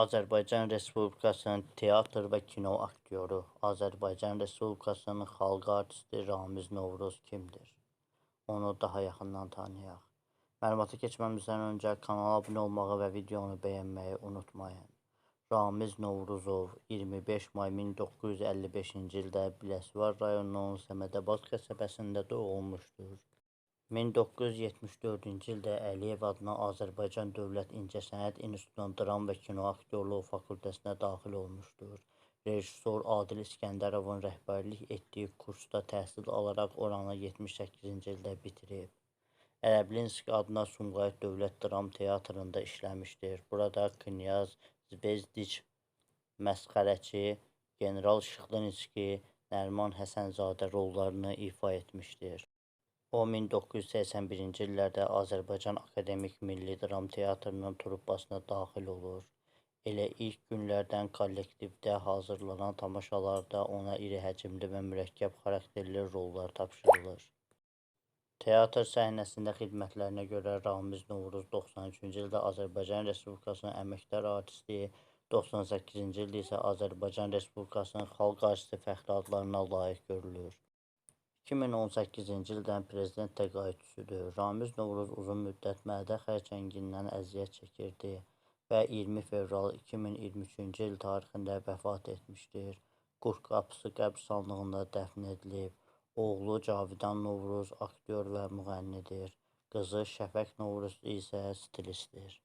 Azərbaycan Respublikasının teatr və kino aktyoru, Azərbaycan Respublikasının xalq artisti Ramiz Novruz kimdir? Onu daha yaxından tanıyaq. Məlumata keçməmizdən öncə kanala abunə olmağı və videonu bəyənməyi unutmayın. Ramiz Novruzov 25 may 1955-ci ildə Biləsuvar rayonunun Səmədabad qəsəbəsində doğulmuşdur. 1974-cü ildə Əliyev adına Azərbaycan Dövlət İncəsənət İnstitutunun dram və kino aktyorluğu fakültəsinə daxil olmuşdur. Rejissor Adil İskəndərovun rəhbərlik etdiyi kursda təhsil alaraq oranı 78-ci ildə bitirib. Ərəblinsk adına Sumqayıt Dövlət Dram Teatrında işləmişdir. Burada Knyaz Zvezdiç, Məsxərəçi, General Şıxlinski, Nəriman Həsənzadə rollarını ifa etmişdir. O 1981-ci illərdə Azərbaycan Akademik Milli Dram Teatrının truppasına daxil olur. Elə ilk günlərdən kollektivdə hazırlanan tamaşalarda ona iri həcmli və mürəkkəb xarakterli rollar tapşırılır. Teatr səhnəsində xidmətlərinə görə Ramiz Novruz 93-cü ildə Azərbaycan Respublikasının əməkdar artisti, 98-ci ildə isə Azərbaycan Respublikasının xalq artisti fəxri adlarına layiq görülür. 2018-ci ildən prezident təqaüdçüsüdür. Ramiz Novruz uzun müddət mədə xərçəngindən əziyyət çəkirdi və 20 fevral 2023-cü il tarixində vəfat etmişdir. Qurd Qapısı qəbirstanlığında dəfn edilib. Oğlu Cavidan Novruz aktyor və müğənnidir. Qızı Şəfək Novruz isə stilistdir.